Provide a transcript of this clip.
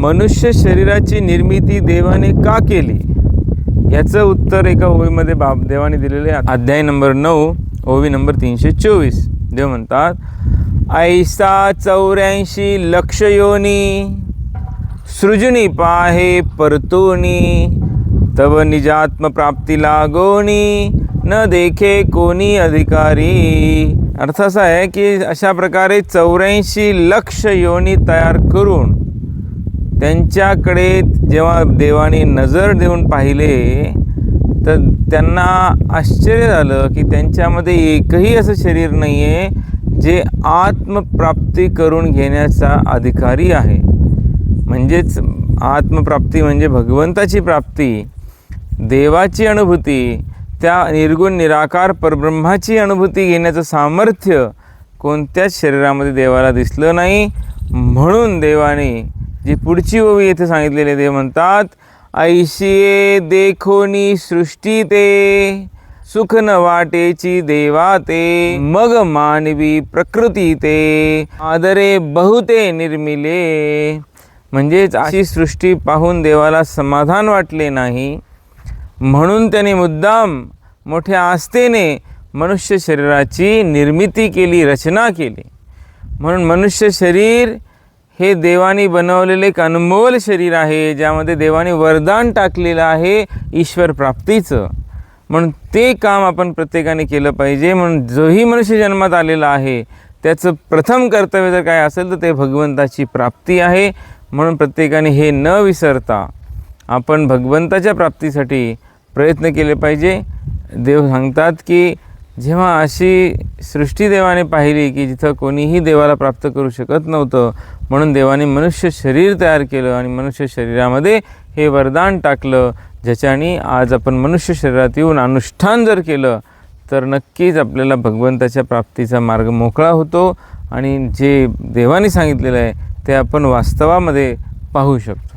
मनुष्य शरीराची निर्मिती देवाने का केली? याचं उत्तर एका ओवीमध्ये बाब देवाने दिलेले अध्याय नंबर नऊ ओवी नंबर तीनशे चोवीस. देव म्हणतात ऐसा चौऱ्याऐंशी लक्ष योनी सृजनी पाहे परतोनी तव निजात्म प्राप्ती लागोनी न देखे कोणी अधिकारी. अर्थ असा आहे की अशा प्रकारे चौऱ्याऐंशी लक्ष योनी तयार करून त्यांच्याकडे जेव्हा देवाने नजर देऊन पाहिले तर त्यांना आश्चर्य झालं की त्यांच्यामध्ये एकही असं शरीर नाही आहे जे आत्मप्राप्ती करून घेण्याचा अधिकारी आहे. म्हणजेच आत्मप्राप्ती म्हणजे भगवंताची प्राप्ती देवाची अनुभूती त्या निर्गुण निराकार परब्रह्माची अनुभूती घेण्याचं सामर्थ्य कोणत्याच शरीरामध्ये देवाला दिसलं नाही. म्हणून देवाने जी पुढची ओवी येथे सांगितलेली ते म्हणतात ऐशिये देखोनी सृष्टी ते सुख न वाटेची देवा ते मग मानवी प्रकृती ते आदरे बहुते निर्मिले. म्हणजेच अशी सृष्टी पाहून देवाला समाधान वाटले नाही. म्हणून त्याने मुद्दाम मोठ्या आस्थेने मनुष्य शरीराची निर्मिती केली रचना केली. म्हणून मनुष्य शरीर हे देवाने बनवलेले एक अनमोल शरीर आहे ज्यामध्ये देवाने वरदान टाकलेलं आहे ईश्वर प्राप्तीचं. म्हणून ते काम आपण प्रत्येकाने केलं पाहिजे. म्हणून जोही मनुष्य जन्मात आलेला आहे त्याचं प्रथम कर्तव्य जर काय असेल तर ते भगवंताची प्राप्ती आहे. म्हणून प्रत्येकाने हे न विसरता आपण भगवंताच्या प्राप्तीसाठी प्रयत्न केले पाहिजे. देव सांगतात की जेव्हा अशी सृष्टी देवाने पाहिली की जिथं कोणीही देवाला प्राप्त करू शकत नव्हतं म्हणून देवाने मनुष्य शरीर तयार केलं आणि मनुष्य शरीरामध्ये हे वरदान टाकलं ज्याच्याने आज आपण मनुष्य शरीरात येऊन अनुष्ठान जर केलं तर नक्कीच आपल्याला भगवंताच्या प्राप्तीचा मार्ग मोकळा होतो आणि जे देवाने सांगितलेलं आहे ते आपण वास्तवामध्ये पाहू शकतो.